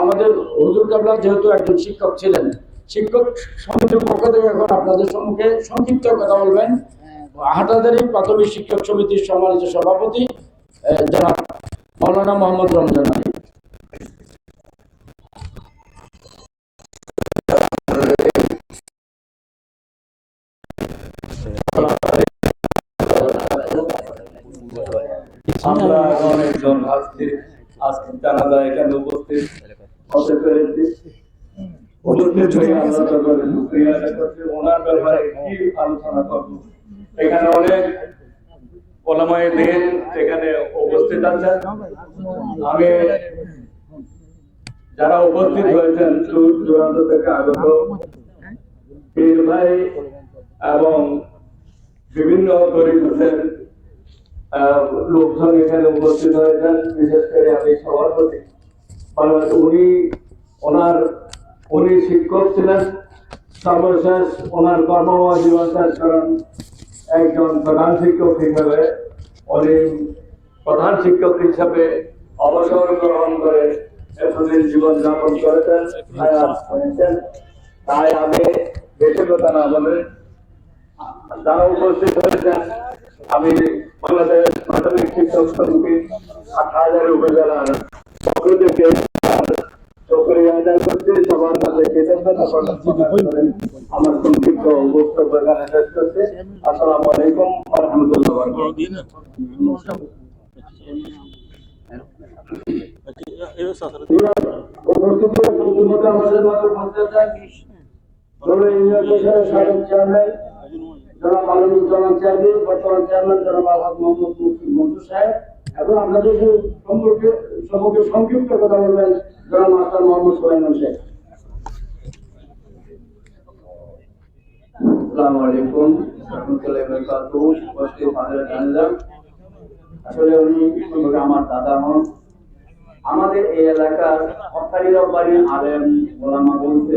আমাদের হুজুর কাবলা যেহেতু একজন শিক্ষক ছিলেন, শিক্ষক সমিতির পক্ষ থেকে এখন আপনাদের সম্মুখে সংক্ষিপ্ত কথা বলবেন। হাটাদারি প্রাথমিক শিক্ষক সমিতির সম্মানিত সভাপতি মৌলানা মোহাম্মদ রমজান। আমরা অনেকজন আজকে আজকে জানাজা এখানে উপস্থিত। হতে পেরেছি। ওনার ব্যাপারে কি আলোচনা করব? এখানে অনেক ওলামায়ে দিন এখানে উপস্থিত আছেন আমি যারা উপস্থিত হয়েছেন দূরান্ত থেকে আগত পীর ভাই এবং বিভিন্ন তরিকতের আহ, লোকজন এখানে উপস্থিত হয়েছেন। বিশেষ করে আমি সভাপতি। বাংলাদেশ উনি, ওনার, উনি শিক্ষক ছিলেন। সর্বশেষ ওনার কর্মময় জীবন শেষ করেন একজন প্রধান শিক্ষক হিসেবে। উনি প্রধান শিক্ষক হিসেবে অবসর গ্রহণ করে এতদিন জীবন যাপন করেছেন তাই আমি বেশি কথা না বলে যারা উপস্থিত হয়েছেন আমি বাংলাদেশ প্রাথমিক শিক্ষক সমিতি হাজার উপজেলার পক্ষ থেকে সক্রিয় আদায় করছি। সবার কাছে কৃতজ্ঞতা প্রকাশ করে আমার সংক্ষিপ্ত বক্তব্য এখানে শেষ করছি। আসসালামু আলাইকুম রহমতুল্লাহ উপস্থিত প্রথমত আমাদের সাবেক চেয়ারম্যান জনাব মালুমুজ্জামান চেয়ারম্যান, বর্তমান চেয়ারম্যান জনাব আলহাজ মোহাম্মদ মুফতি সাহেব আপনাদের সম্পর্কে সম্পর্কে সংক্ষিপ্ত কথা জনাব মোহাম্মদ জানালাম আসলে উনি আমার দাদা হন। আমাদের এই এলাকার হকারি রব্বানি আলেম বলতে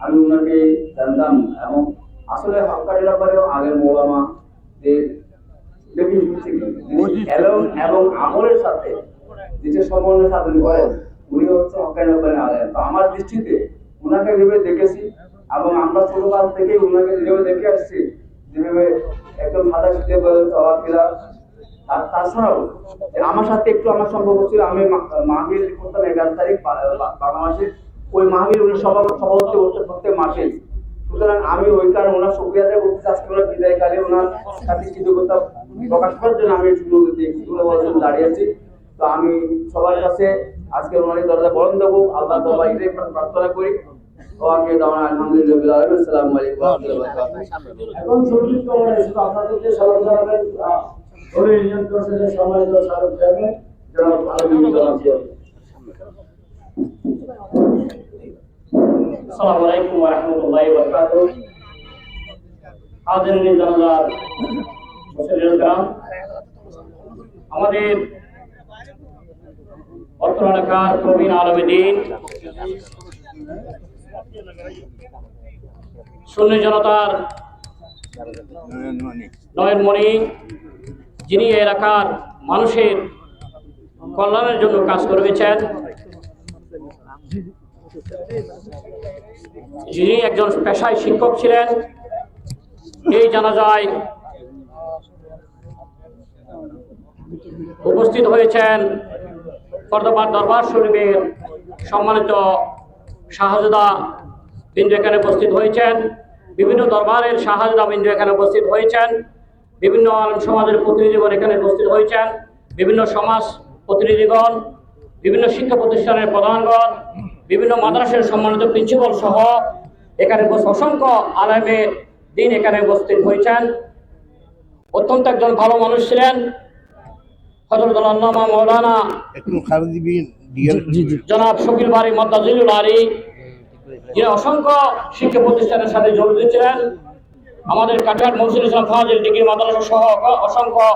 আমি ওনাকে জানতাম এবং আসলে হকারি রব্বানি আলেম ওলামা এবং এবং আমলের সাথে যেটা সমন্বয় সাধন করেন উনি হচ্ছে হকারি রব্বানি আলেম। তো আমার দৃষ্টিতে ওনাকে ভেবে দেখেছি এবং আমরা ছোটকাল থেকে ওনাকে যেভাবে দেখে আসছি যেভাবে একদম সাদা সিধে চলাফেরা আর তাছাড়াও আমার সাথে একটু আমার সম্পর্ক ছিল আমি মাহবিল করতাম এগারো তারিখ বাংলা মাসে ওই মাহবিল উনি সভা সভাপতি বসতে প্রত্যেক মাসে সুতরাং আমি ওই কারণে ওনার সুক্রিয়াতে বলতে আজকে ওনার বিদায়কালে ওনার সাথে কৃতজ্ঞতা প্রকাশ করার জন্য আমি সুযোগ দাঁড়িয়েছি তো আমি সবার কাছে আজকে ওনার দরজা বরণ দেবো আল্লাহ তাআলা এটাই প্রার্থনা করি। এখন সংযুক্ত আপনাদেরকে জানাব আসসালামু আলাইকুম ওয়া রাহমাতুল্লাহি ওয়া বারাকাতুহু হাজিরিন জানাজার মুসলিম গ্রাম আমাদের অত্র এলাকার প্রবীণ আলমদিন শূন্য জনতার নয়নমণি যিনি এলাকার মানুষের কল্যাণের জন্য কাজ করে গেছেন যিনি একজন পেশায় শিক্ষক ছিলেন, এই জানাজায় উপস্থিত হয়েছেন কর্দবার দরবার শরীফের সম্মানিত শাহজাদা বিন্দু এখানে উপস্থিত হয়েছেন, বিভিন্ন দরবারের শাহজাদা বিন্দু এখানে উপস্থিত হয়েছেন, বিভিন্ন আলম সমাজের প্রতিনিধিগণ এখানে উপস্থিত হয়েছেন, বিভিন্ন সমাজ প্রতিনিধিগণ, বিভিন্ন শিক্ষা প্রতিষ্ঠানের প্রধানগণ বিভিন্ন মাদ্রাসার সম্মানিত প্রিন্সিপাল সহ এখানে অসংখ্য আলেমের দিন এখানে উপস্থিত হয়েছেন। অত্যন্ত একজন ভালো মানুষ ছিলেন। হজরত আল্লামা মৌলানা জনাব শকিল বাড়ি মদ্দাজিলুল আলী যিনি অসংখ্য শিক্ষা প্রতিষ্ঠানের সাথে জড়িত ছিলেন। আমাদের ইসলাম ফাজিল ডিগ্রি মাদ্রাসা সহ অসংখ্য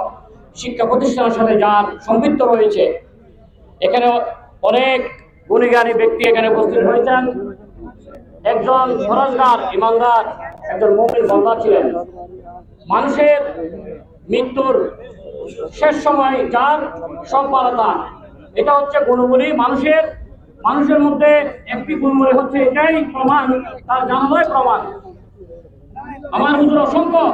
শিক্ষা প্রতিষ্ঠানের সাথে যার সম্পৃক্ত রয়েছে। এখানে অনেক গুণীজ্ঞানী ব্যক্তি এখানে উপস্থিত হয়েছেন। একজন ফরজগার ইমানদার, একজন মুমিন বন্দা ছিলেন। মানুষের মৃত্যুর শেষ সময় যার সম্পাদতা এটা হচ্ছে গুণগুলি মানুষের মানুষের মধ্যে একটি গুণগুলি হচ্ছে এটাই প্রমাণ, তার জানানোই প্রমাণ। আমার হুজুর অসংখ্য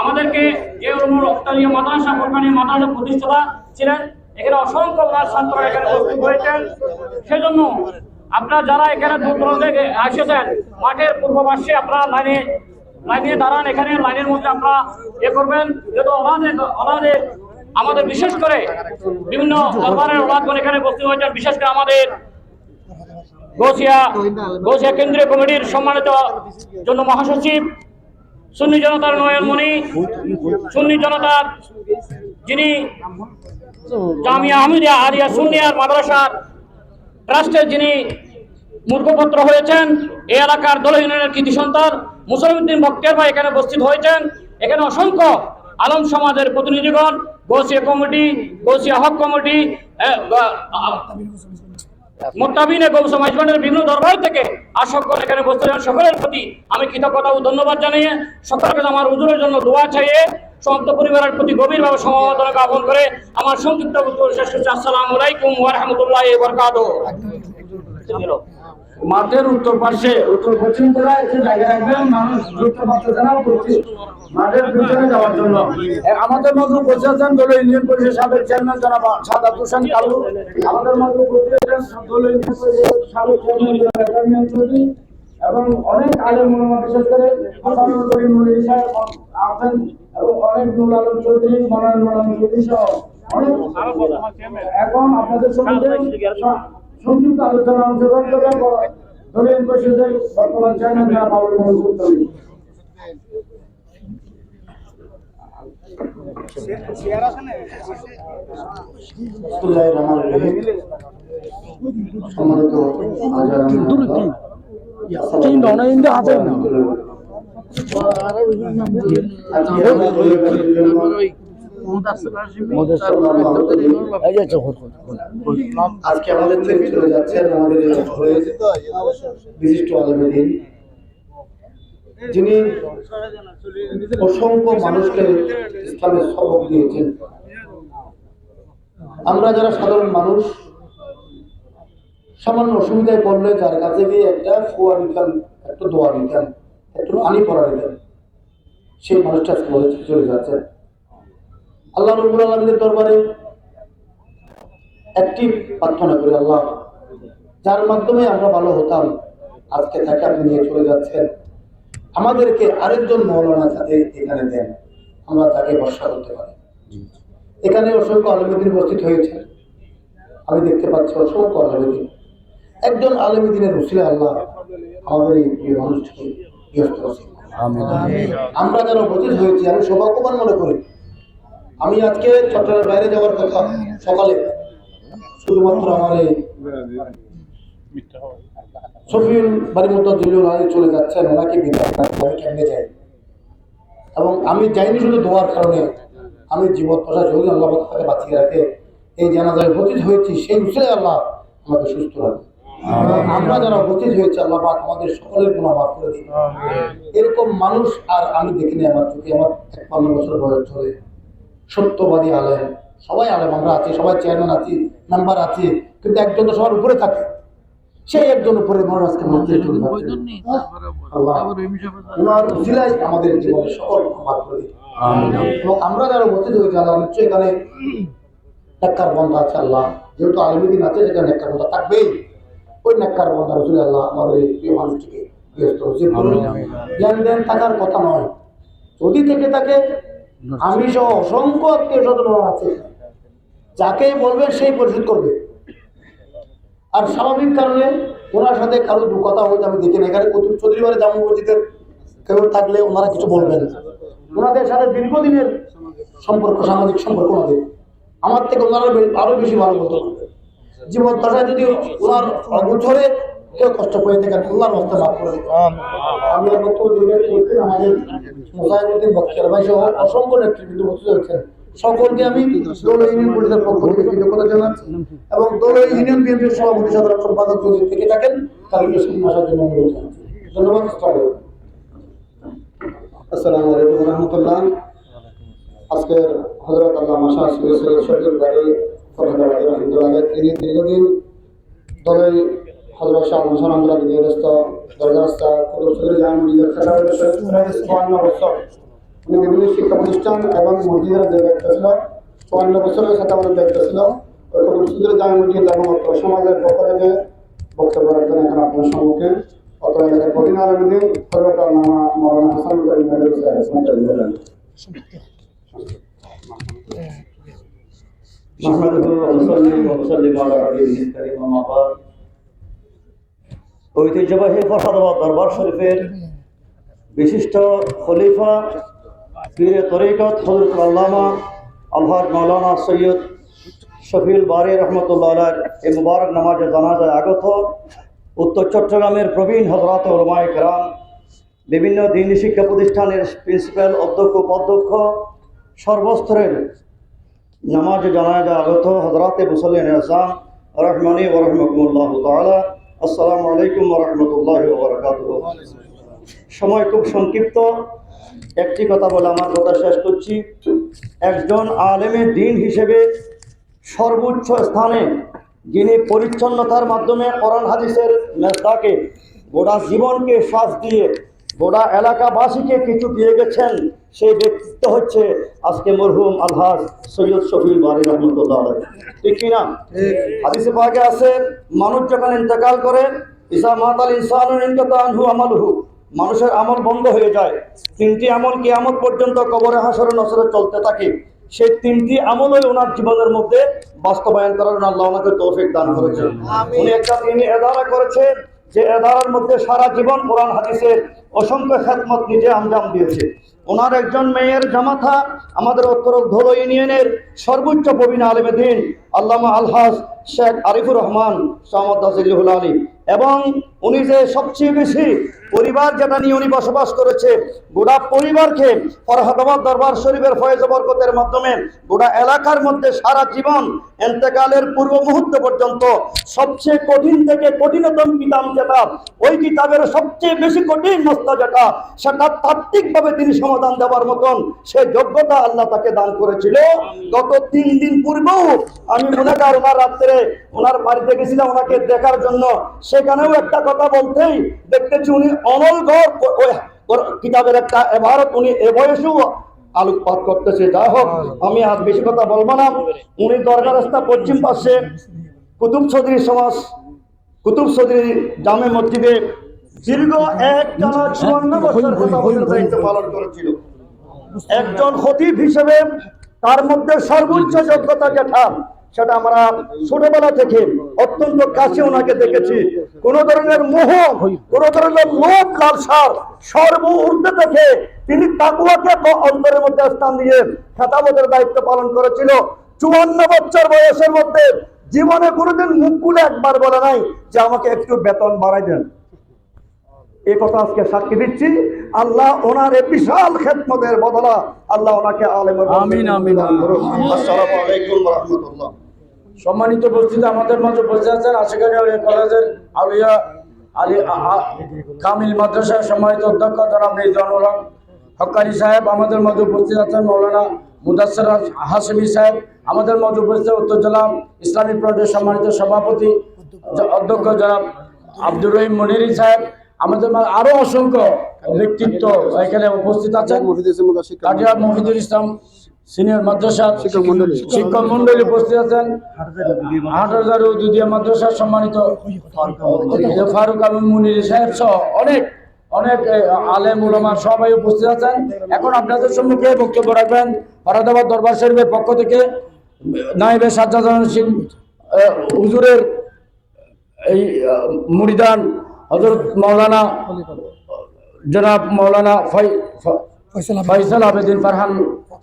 আমাদেরকে যে উলুমুল অক্তালীয় মাদ্রাসা কোরবানি মাদ্রাসা প্রতিষ্ঠাতা ছিলেন। এখানে অসংখ্য ওনার ছাত্ররা এখানে উপস্থিত হয়েছেন। সেজন্য আপনারা যারা এখানে দূর দূরান্ত থেকে এসেছেন মাঠের পূর্ব পাশে আপনারা লাইনে লাইনে দাঁড়ান। এখানে লাইনের মধ্যে আপনারা এ করবেন। যেহেতু অনাদে অনাদে আমাদের বিশেষ করে বিভিন্ন দরবারের ওলাদগণ এখানে উপস্থিত হয়েছেন, বিশেষ করে আমাদের গৌসিয়া গৌসিয়া কেন্দ্রীয় কমিটির সম্মানিত জন্য মহাসচিব, সুন্নি জনতার নয়নমণি, সুন্নি জনতার যিনি জামিয়া আহমদিয়া আরিয়া সুন্নিয়ার মাদ্রাসার ট্রাস্টের যিনি মুখপত্র হয়েছেন, এই এলাকার দল ইউনিয়নের কৃতি সন্তান মুসলিমউদ্দিন বক্তিয়ার ভাই এখানে উপস্থিত হয়েছেন। এখানে অসংখ্য আলম সমাজের প্রতিনিধিগণ, গৌসিয়া কমিটি, গৌসিয়া হক কমিটি মোত্তাবিনে গৌ সমাজবানের বিভিন্ন দরবার থেকে আসকগণ এখানে বসতে সকলের প্রতি আমি কৃতজ্ঞতা ও ধন্যবাদ জানিয়ে সকলকে আমার হুজুরের জন্য দোয়া চাইয়ে সমস্ত পরিবারের প্রতি গভীরভাবে সমবেদনা জ্ঞাপন করে আমার সংক্ষিপ্ত উত্তর শেষ করছি। আসসালামু আলাইকুম ওয়া রাহমাতুল্লাহি ওয়া বারাকাতুহু। মাঠের উত্তর পাশে উত্তর পশ্চিম কোণায় একটি জায়গা রাখবেন। মানুষ ঢুকতে পারতেছে না মাঠের পিছনে যাওয়ার জন্য। আমাদের মধ্যে উপস্থিত আছেন দল ইউনিয়ন পরিষদের সাবেক চেয়ারম্যান জনাব সাদাত হোসেন কালু। আমাদের মধ্যে উপস্থিত আছেন দল ইউনিয়ন পরিষদের সাবেক চেয়ারম্যান জনাব এবং অনেক আলেম মোলামা বিশেষ করে হাসানুল করিম সাহেব আছেন এবং অনেক নুর আলম চৌধুরী মনোনয়ন আলম চৌধুরী সহ অনেক এখন আপনাদের সঙ্গে আলোচনা অংশগ্রহণ দলীয় পরিষদের বর্তমান চেয়ারম্যান বিসমুল্লাহির রহমানির হাজারান আজকে আমাদের থেকে চলে যাচ্ছেন আমাদের বিশিষ্ট আলমেদিন যিনি অসংখ্য মানুষকে ইসলামের সবক দিয়েছেন আমরা যারা সাধারণ মানুষ সামান্য অসুবিধায় পড়লে যার কাছে গিয়ে একটা ফুয়া নিতাম, একটা দোয়া নিতাম, একটু পানি পড়া নিতাম, সেই মানুষটা চলে যাচ্ছেন আল্লাহ রবুল আলমীর দরবারে একটি প্রার্থনা করি, আল্লাহ, যার মাধ্যমে আমরা ভালো হতাম, আজকে তাকে আপনি নিয়ে চলে যাচ্ছেন। আমাদেরকে আরেকজন মৌলানা যাতে এখানে দেন, আমরা তাকে ভরসা করতে পারি। এখানে অসংখ্য আলমীদিন উপস্থিত হয়েছে। আমি দেখতে পাচ্ছি অসংখ্য আলমীদিন একজন আলমীদিনের উসিলে আল্লাহ আমাদের এই মানুষটিকে গৃহস্থ আমরা যারা উপস্থিত হয়েছি আমি সৌভাগ্যবান মনে করি। আমি আজকে চট্টগ্রামের বাইরে যাওয়ার কথা সকালে। শুধুমাত্র আমার এই শফিউল বাড়ির মতো দিলুল আলী চলে যাচ্ছেন ওনাকে বিদায় কেমনে যাই? এবং আমি যাইনি শুধু দোয়ার কারণে আমি জীবন প্রসা আল্লাহ তাকে বাঁচিয়ে রাখে এই জানাজায় উপস্থিত হয়েছি সেই উসে আল্লাহ আমাকে সুস্থ রাখে আমরা যারা উপস্থিত হয়েছি আল্লাহ পাক আমাদের সকলের গুণা মাফ করে এরকম মানুষ আর আমি দেখিনি আমার চোখে আমার একান্ন বছর বয়স ধরে। সত্যবাদী আলেম সবাই আলেম আমরা আছি সবাই চেয়ারম্যান আছি মেম্বার আছি কিন্তু একজন তো সবার উপরে থাকে। সেই একজন উপরে চলে ওনার উসিলাই আমাদের জীবনে সকল মাফ করে এবং আমরা যারা উপস্থিত হয়েছি আল্লাহ নিশ্চয়ই এখানে নেককার বন্ধ আছে আল্লাহ। যেহেতু আলমীদিন আছে সেখানে নেককার বন্ধ থাকবেই। ওই নেককার বন্ধ রসুল আল্লাহ এই প্রিয় মানুষটিকে নসিব লেনদেন থাকার কথা নয়। যদি থেকে থাকে আমি সহ অসংখ্য আত্মীয় স্বজন আছে। যাকে বলবে সেই পরিশোধ করবে। আর স্বাভাবিক কারণে ওনার সাথে কারও দু কথা হয়তো আমি দেখি না এখানে কতুল চৌধুরী বারে জামু মসজিদের কেউ থাকলে ওনারা কিছু বলবেন ওনাদের সাথে দীর্ঘদিনের সম্পর্ক সামাজিক সম্পর্ক ওনাদের। আমার থেকে ওনারা আরও বেশি ভালো বলতে পারবে। জীবন দশায় যদি ওনার অগোচরে কেউ কষ্ট পেয়ে থাকেন আল্লাহর রাস্তা মাফ করে আর বক্তব্য দিবেন করতেন আমাদের মোসাইনুদ্দিন বক্তিয়ার ভাই সহ অসংখ্য নেতৃবৃন্দ বক্তৃতা হচ্ছেন সকলকে আমি দোল ইউনিয়ন পরিষদের পক্ষ থেকে কৃতজ্ঞতা জানাচ্ছি এবং দোল ইউনিয়ন বিএনপির সভাপতি সাধারণ সম্পাদক যদি থেকে থাকেন তাদেরকে সামনে আসার জন্য অনুরোধ জানাচ্ছি। ধন্যবাদ আসসালামু আলাইকুম। রহমতুল্লাহ। আজকের হজরত আল্লাহ মাসা সৈয়দ শহীদ বাড়ি তিনি দীর্ঘদিন দলের হজরত শাহ মোসান আহমদুল্লাহ বিজয়গ্রস্ত দরগাস্তা কুতুব চৌধুরী জাহাঙ্গীর চুয়ান্ন বছর উনি বিভিন্ন শিক্ষা প্রতিষ্ঠান এবং মসজিদের যে দায়িত্ব ছিল চুয়ান্ন বছরের সাথে আমাদের দায়িত্ব ছিল ওই কুতুব চৌধুরী জাহাঙ্গীর ধর্মত্র সমাজের পক্ষ হাসান نحمده ونصلي ونسلم على نبيه الكريم أما بعد ঐতিহ্যবাহী ফরহাদাবাদ দরবার শরীফের বিশিষ্ট খলিফা পীরে তরিকত হজরত আল্লামা আলহাজ মৌলানা সৈয়দ শফিউল বারি রহমতুল্লাহ আলার এই মুবারক নামাজে জানাজায় আগত উত্তর চট্টগ্রামের প্রবীণ হজরত ওলমায় কেরাম বিভিন্ন দিনী শিক্ষা প্রতিষ্ঠানের প্রিন্সিপাল অধ্যক্ষ উপাধ্যক্ষ সর্বস্তরের নামাজ জানাজা আগত হজরাতে মুসল্লিন আসাম রহমানি ও রহমকুল্লাহ তালা আসসালামু আলাইকুম রহমতুল্লাহ বরকাত সময় খুব সংক্ষিপ্ত। একটি কথা বলে আমার কথা শেষ করছি। একজন আলেমের দিন হিসেবে সর্বোচ্চ স্থানে যিনি পরিচ্ছন্নতার মাধ্যমে কোরআন হাদিসের মেজদাকে গোটা জীবনকে শ্বাস দিয়ে গোটা এলাকাবাসীকে কিছু দিয়ে গেছেন সেই ব্যক্তিত্ব হচ্ছে আজকে মরহুম আলহাজ সৈয়দ শফিউল বারি রহমতুল্লাহ। ঠিক কিনা? হাদিসে পাকে আছে মানুষ যখন ইন্তেকাল করে ইসা মাতাল ইনসানুন ইনকাতা আনহু আমালহু। মানুষের আমল বন্ধ হয়ে যায়। তিনটি আমল কিয়ামত পর্যন্ত কবরে হাসরে নসরে চলতে থাকে। সেই তিনটি আমলই ওনার জীবনের মধ্যে বাস্তবায়ন করার জন্য আল্লাহ ওনাকে তৌফিক দান করেছেন। উনি একটা তিনি এদারা করেছে যে এদারার মধ্যে সারা জীবন কোরআন হাদিসের অসংখ্য খেদমত নিজে আঞ্জাম দিয়েছে। ওনার একজন মেয়ের জামাথা আমাদের উত্তর ধলো ইউনিয়নের সর্বোচ্চ প্রবীণ আলেমে দিন আল্লামা আলহাজ শেখ আরিফুর রহমান, সামদ আলী। এবং উনি যে সবচেয়ে বেশি পরিবার যেটা নিয়ে উনি বসবাস করেছে, গোটা পরিবারকে ফরহাদাবাদ দরবার শরীফের ফয়েজ বরকতের মাধ্যমে গোটা এলাকার মধ্যে সারা জীবন এন্তেকালের পূর্ব মুহূর্ত পর্যন্ত সবচেয়ে কঠিন থেকে কঠিনতম কিতাব যেটা, ওই কিতাবের সবচেয়ে বেশি কঠিন মস্তা যেটা, সেটা তাত্ত্বিকভাবে তিনি সমাধান দেওয়ার মতন সে যোগ্যতা আল্লাহ তাকে দান করেছিল। গত তিন দিন পূর্বেও আমি মনে কর ওনার রাত্রে ওনার বাড়িতে গেছিলাম, ওনাকে দেখার জন্য সেখানেও একটা কথা বলতেই দেখতেছি উনি অনলগড় কিতাবের একটা এবারত উনি এ বয়সেও আলোকপাত করতেছে। যাই হোক আমি আর বেশি কথা বলব না। উনি দরগা রাস্তা পশ্চিম পাশে কুতুব চৌধুরী সমাজ কুতুব চৌধুরী জামে মসজিদে দীর্ঘ এক টানা চুয়ান্ন বছর দায়িত্ব পালন করেছিল। একজন খতিব হিসেবে তার মধ্যে সর্বোচ্চ যোগ্যতা যেটা সেটা আমরা ছোটবেলা থেকে অত্যন্ত কাছে ওনাকে দেখেছি। কোন ধরনের মোহ কোন ধরনের লোভ লালসার সর্ব ঊর্ধ্বে থেকে তিনি তাকুয়াকে অন্তরের মধ্যে স্থান দিয়ে খেতাবতের দায়িত্ব পালন করেছিল। চুয়ান্ন বছর বয়সের মধ্যে জীবনে কোনোদিন মুখ খুলে একবার বলে নাই যে আমাকে একটু বেতন বাড়াই দেন। এই কথা আজকে সাক্ষী দিচ্ছি। আল্লাহ ওনার এই বিশাল খেদমতের বদলা আল্লাহ ওনাকে আলেমের আমিন, আমিন, আমিন। আসসালামু আলাইকুম রাহমাতুল্লাহ। সম্মানিত উপস্থিতি আমাদের মাঝে বসে আছেন আলিয়া কলেজের আলিয়া আলী কামিল মাদ্রাসার সম্মানিত অধ্যক্ষ জনাব রিজওয়ানুল হক। হকানি সাহেব আমাদের মাঝে উপস্থিত আছেন মৌলানা মুদাসর হাসমি সাহেব আমাদের মাঝে উপস্থিত উত্তর জেলা ইসলামী ফ্রন্টের সম্মানিত সভাপতি অধ্যক্ষ জনাব আব্দুর রহিম মনিরি সাহেব। আমাদের আরও অসংখ্য ব্যক্তিত্ব এখানে উপস্থিত আছেন। মহিদুল ইসলাম সিনিয়র মাদ্রাসা শিক্ষক মন্ডলী শিক্ষক মন্ডলী উপস্থিত আছেন। হাটহাজার দুদিয়া মাদ্রাসার সম্মানিত ফারুক আলম মুনির সাহেব সহ অনেক অনেক এ, আলেম উলামা সবাই উপস্থিত আছেন। এখন আপনাদের সম্মুখে বক্তব্য রাখবেন ফরাদাবাদ দরবার শরীফের পক্ষ থেকে নাইবে সাজ্জাদ সিং হুজুরের এই মুরিদান হজরত মাওলানা জনাব মাওলানা ফৈ- ফ- ফয়সাল আবেদিন ফারহান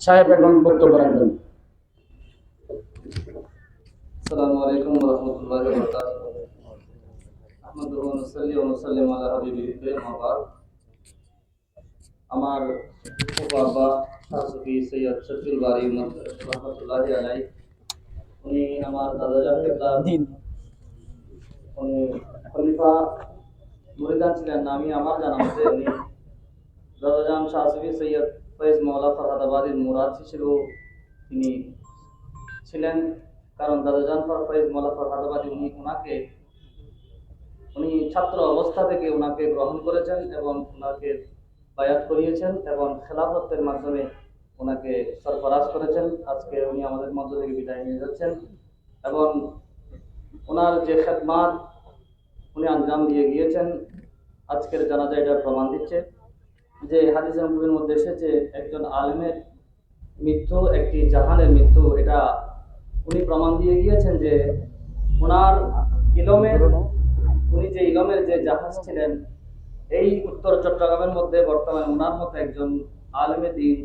সাহেব এখন বক্তব্য রাখবেন السلام عليكم ورحمة الله وبركاته أحمد ونصلي ونسلم على حبيبه أما بعد আমার বাবা শাসকি সৈয়দ শফিউল বারি রহমতুল্লাহ আলাই উনি আমার দাদাজান কেবলা উনি খলিফা মুরিদান ছিলেন না আমি আমার জানা মতে উনি দাদাজান শাসকি সৈয়দ ফয়েজ মৌলা ফরহাদাবাদের মুরাদ ছিল তিনি ছিলেন। কারণ দাদাজান ফর ফয়েজ মৌলা ফরহাদাবাদী উনি ওনাকে, উনি ছাত্র অবস্থা থেকে ওনাকে গ্রহণ করেছেন এবং ওনাকে বায়াত করিয়েছেন এবং খেলাফতের মাধ্যমে ওনাকে সরফরাজ করেছেন। আজকে উনি আমাদের মধ্য থেকে বিদায় নিয়ে যাচ্ছেন। এবং ওনার যে খেদমাত, উনি আঞ্জাম দিয়ে গিয়েছেন। আজকের জানাজা এটা প্রমাণ দিচ্ছে। যে হাদিস নবীর মধ্যে এসেছে, একজন আলেমের মৃত্যু, একটি জাহানের মৃত্যু, এটা উনি প্রমাণ দিয়ে গিয়েছেন যে ওনার ইলমের, উনি যে ইলমের যে জাহাজ ছিলেন, এই উত্তর চট্টগ্রামের মধ্যে বর্তমানে ওনার মতো একজন আলেমে দিন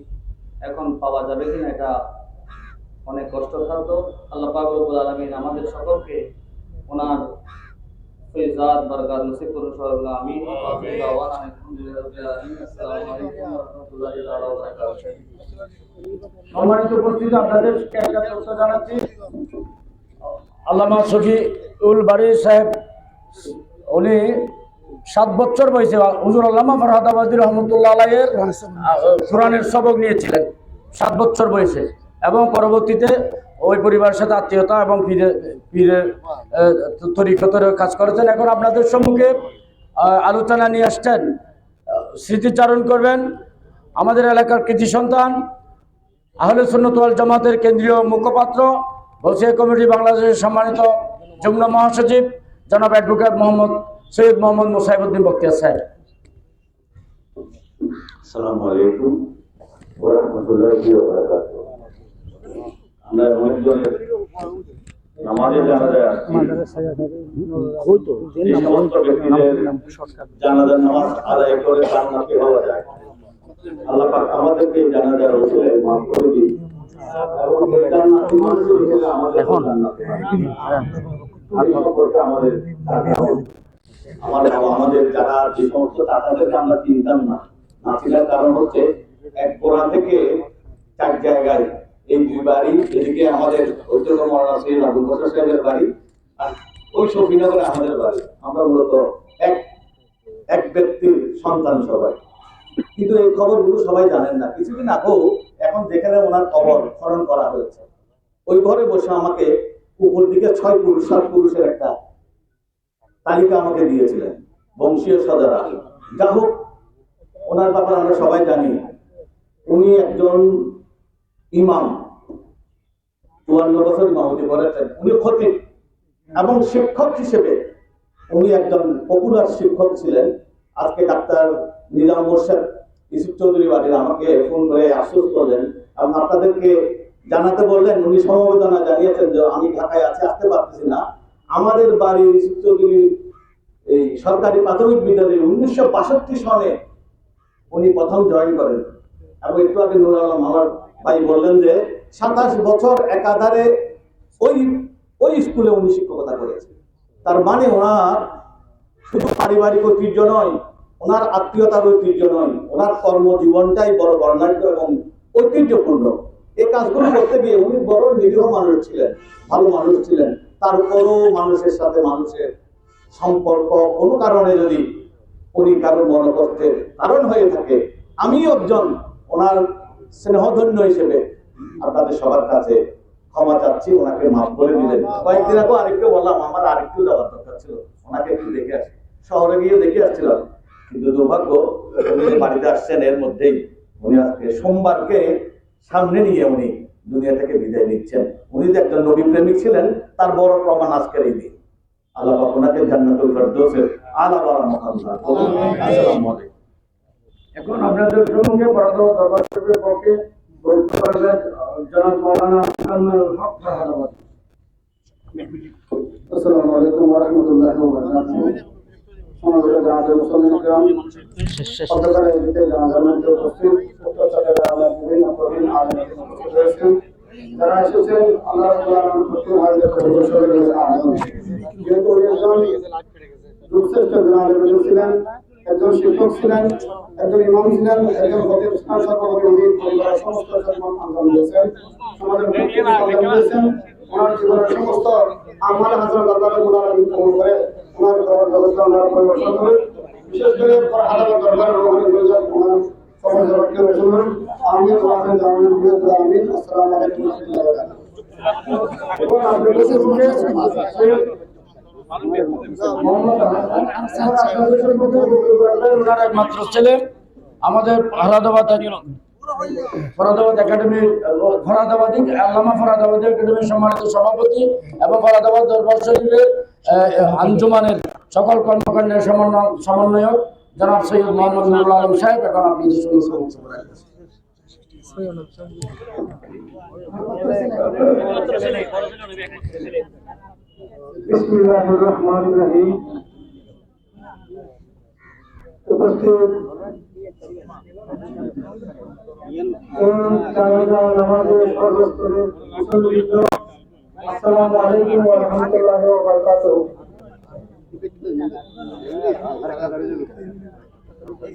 এখন পাওয়া যাবে কিনা, এটা অনেক কষ্টসাধ্য। আল্লাহ পাক রব্বুল আলামিন আমাদের সকলকে ওনার আমিন। দাওয়ানা আলহামদুলিল্লাহি রাব্বিল আলামিন। আসসালামু আলাইকুম ওয়া রাহমাতুল্লাহি ওয়া বারাকাতুহু সম্মানিত উপস্থিতি একটা তথ্য জানাচ্ছি। আল্লামা বারি সাহেব উনি সাত বছর বয়সে হুজুর আল্লামা ফরহাদাবাদী রহমতুল্লাহ আলাইয়ের কোরআনের সবক নিয়েছিলেন সাত বছর বয়সে। এবং পরবর্তীতে ওই পরিবারের সাথে আত্মীয়তা এবং পীরে পীরের তরিকতের কাজ করেছেন। এখন আপনাদের সম্মুখে আলোচনা নিয়ে আসছেন। স্মৃতিচারণ করবেন আমাদের এলাকার কৃতি সন্তান, আহলে সুন্নতওয়াল জামাতের কেন্দ্রীয় মুখপাত্র বসিয়া কমিটি বাংলাদেশের সম্মানিত যুগ্ম মহাসচিব জনাব অ্যাডভোকেট মোহাম্মদ সৈয়দ মোহাম্মদ মোসাইবুদ্দিন বক্তিয়া সাহেব। আসসালামু আলাইকুম। ওয়া রাহমাতুল্লাহি ওয়া বারাকাতুহু। আমরা অনেকজনের নামাজে জানাজা আসছি। এই সমস্ত ব্যক্তিদের জানাজার নামাজ আদায় করে জান্নাতি হওয়া যায়। আল্লাহ পাক আমাদেরকে জানাজার ওসিলে মাফ করে দিন। এবং এই জান্নাতি মানুষের ওসিলে আমাদের জান্নাতি আমাদের আমাদের আমাদের যারা যে সমস্ত টাকাদেরকে আমরা চিনতাম না না কারণ হচ্ছে এক গোড়া থেকে চার জায়গায় এই দুই বাড়ি, এদিকে আমাদের ঐতিহ্য মরণা সৈয়দ আবুল বসর সাহেবের বাড়ি আর ওই সফিনগরে আমাদের বাড়ি। আমরা মূলত এক এক ব্যক্তির সন্তান সবাই। কিন্তু এই খবরগুলো সবাই জানেন না। কিছুদিন আগেও এখন যেখানে ওনার কবর খনন করা হয়েছে, ওই ঘরে বসে আমাকে উপর দিকে ছয় পুরুষ, সাত পুরুষের একটা তালিকা আমাকে দিয়েছিলেন, বংশীয় সদারা যা হোক, ওনার ব্যাপারে আমরা সবাই জানি। উনি একজন ইমাম, চুয়ান্ন বছর ইমামতি করেছেন, উনি খতিব। এবং শিক্ষক হিসেবে উনি একজন পপুলার শিক্ষক ছিলেন। আজকে ডাক্তার নিজাম মোর্শেদ ইসুফ চৌধুরী বাড়ির আমাকে ফোন করে আশ্বস্ত করলেন। এবং আপনাদেরকে জানাতে বললেন, উনি সমবেদনা জানিয়েছেন যে আমি ঢাকায় আছি, আসতে পারতেছি না। আমাদের বাড়ি ইসুফ চৌধুরী, এই সরকারি প্রাথমিক বিদ্যালয়ে উনিশশো বাষট্টি সনে উনি প্রথম জয়েন করেন। এবং একটু আগে নুর আলম আমার ভাই বললেন যে সাতাশ বছর একাধারে ওই ওই স্কুলে উনি শিক্ষকতা করেছেন। তার মানে ওনার শুধু পারিবারিক ঐতিহ্য নয়, ওনার আত্মীয়তার ঐতিহ্য নয়, ওনার কর্মজীবনটাই বড় বর্ণাঢ্য এবং ঐতিহ্যপূর্ণ। এই কাজগুলো করতে গিয়ে উনি বড় নিরীহ মানুষ ছিলেন, ভালো মানুষ ছিলেন। তারপরও মানুষের সাথে মানুষের সম্পর্ক কোনো কারণে যদি উনি কারোর করতে কারণ হয়ে থাকে, আমিও একজন ওনার স্নেহধন্য হিসেবে। আপনাদের সবার কাছে ক্ষমা চাচ্ছি ওনাকে মাফ করে দিলেন। কয়েকদিন আগে আরেকটু বললাম আমার আরেকটু যাওয়ার দরকার ছিল। ওনাকে একটু দেখে আসি। শহরে গিয়ে দেখে আসছিলাম। কিন্তু দুর্ভাগ্য উনি বাড়িতে আসছেন এর মধ্যেই উনি আজকে সোমবারকে সামনে নিয়ে উনি দুনিয়া থেকে বিদায় নিচ্ছেন। উনি যে একজন নবী প্রেমিক ছিলেন তার বড় প্রমাণ আজকের এই দিন। আল্লাহ ওনাকে জান্নাতুল ফেরদৌসের আলা বালা মুকাদ্দার আসসালামু আলাইকুম। এখন আপনাদের সঙ্গে বরাদ্দ দরবার শরীফের পক্ষে জনাব মৌলানা আনাল হক ফাহাদাবাদ আসসালামু আলাইকুম ওয়া রাহমাতুল্লাহি ওয়া বারাকাতুহু সমাবেশে জানাতে মুসলিম কিরাম পত্রকার এদিকে জানাজার মধ্যে উপস্থিত উত্তর চট্টগ্রামের বিভিন্ন প্রবীণ আলেম রয়েছেন যারা এসেছেন আল্লাহ রাব্বুল আলামিন প্রতি হাজির করে বসে রয়েছে আমিন যেহেতু একজন দুশ্রেষ্ঠ জন আলেম ছিলেন একজন শিক্ষক ছিলেন, একজন ইমাম ছিলেন, একজন খতিব ছিলেন সর্বোপরি উনি পরিবারের সমস্ত আঞ্জাম দিয়েছেন, সমাজের দিয়েছেন ওনার জীবনের সমস্ত আমার হাজরত আল্লাহ আলামিন কবুল করে ওনার কবর জগৎকে ওনার পরিবর্তন করে বিশেষ করে আদালত দরবার রোহানি গুলজার ওনার কবর জগৎকে রোশন আমি জানাবেন বিরুদ্ধে আমিন আসসালামু আলাইকুম এবং আপনাদের কাছে মোহাম্মদ আপনাদের মধ্যে একমাত্র ছেলে, আমাদের ফরাদাবাদ ফরাদাবাদ একাডেমি, ফরাদাবাদী, আল্লামা ফরাদাবাদী একাডেমির সম্মানিত সভাপতি এবং ফরাদাবাদ দরবার শরীফের আঞ্জুমানের সকল কর্মকাণ্ডের সমন্বয়, সমন্বয়ক জনাব সৈয়দ মোহাম্মদ নুরুল আলম সাহেব, এখন সমস্ত রাখবেন বিসমিল্লাহির রহমানির রহিম। উপস্থিত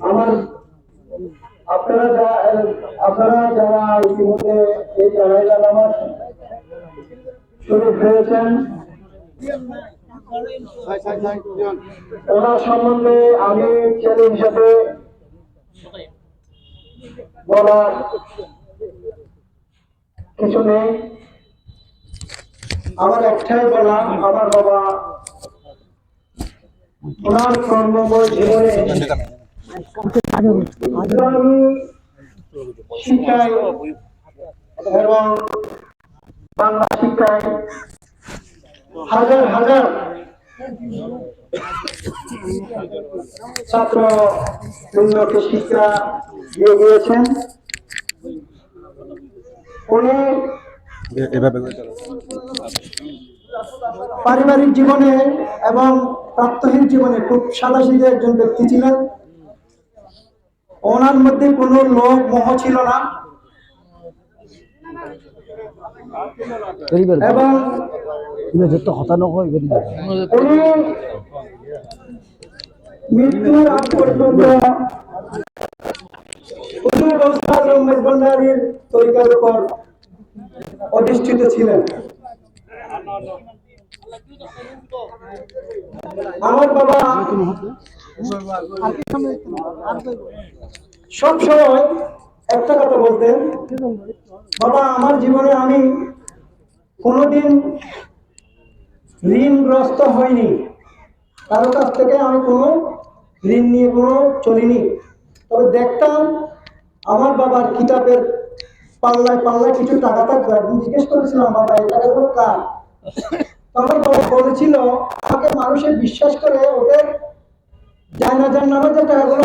আমার আপনারা যা, আপনারা যারা ইতিমধ্যে এই জানাজা নামাজ শুরু হয়েছেন ওনার সম্বন্ধে আমি ছেলে হিসাবে বলার কিছু নেই। আমার একটাই বলা, আমার বাবা ওনার কর্মময় জীবনে শিক্ষায় এবং বাংলা শিক্ষায় হাজার হাজার। ছাত্র বৃন্দকে শিক্ষা দিয়ে গিয়েছেন উনি পারিবারিক জীবনে এবং প্রাত্যহিক জীবনে খুব সাদাসিধে একজন ব্যক্তি ছিলেন। ওনার মধ্যে কোনো লোভ মোহ ছিল না। এবং উনি মৃত্যুর আগ পর্যন্ত হুজুর গৌসে আজম মেজবান্ডারির তরিকার উপর অধিষ্ঠিত ছিলেন। আমার বাবা সব সময় একটা কথা বলতেন, বাবা, আমার জীবনে আমি কোনোদিন ঋণগ্রস্ত হয়নি কারও কাছ থেকে আমি কোনো ঋণ নিয়ে কোনো চলিনি। তবে দেখতাম আমার বাবার কিতাবের পাল্লায় পাল্লায় কিছু টাকা থাকবে একদিন জিজ্ঞেস করেছিলাম, বাবা, এই টাকাগুলো কার? আমার বাবা বলেছিল, আমাকে মানুষের বিশ্বাস করে ওদের জানাজার যে টাকাগুলো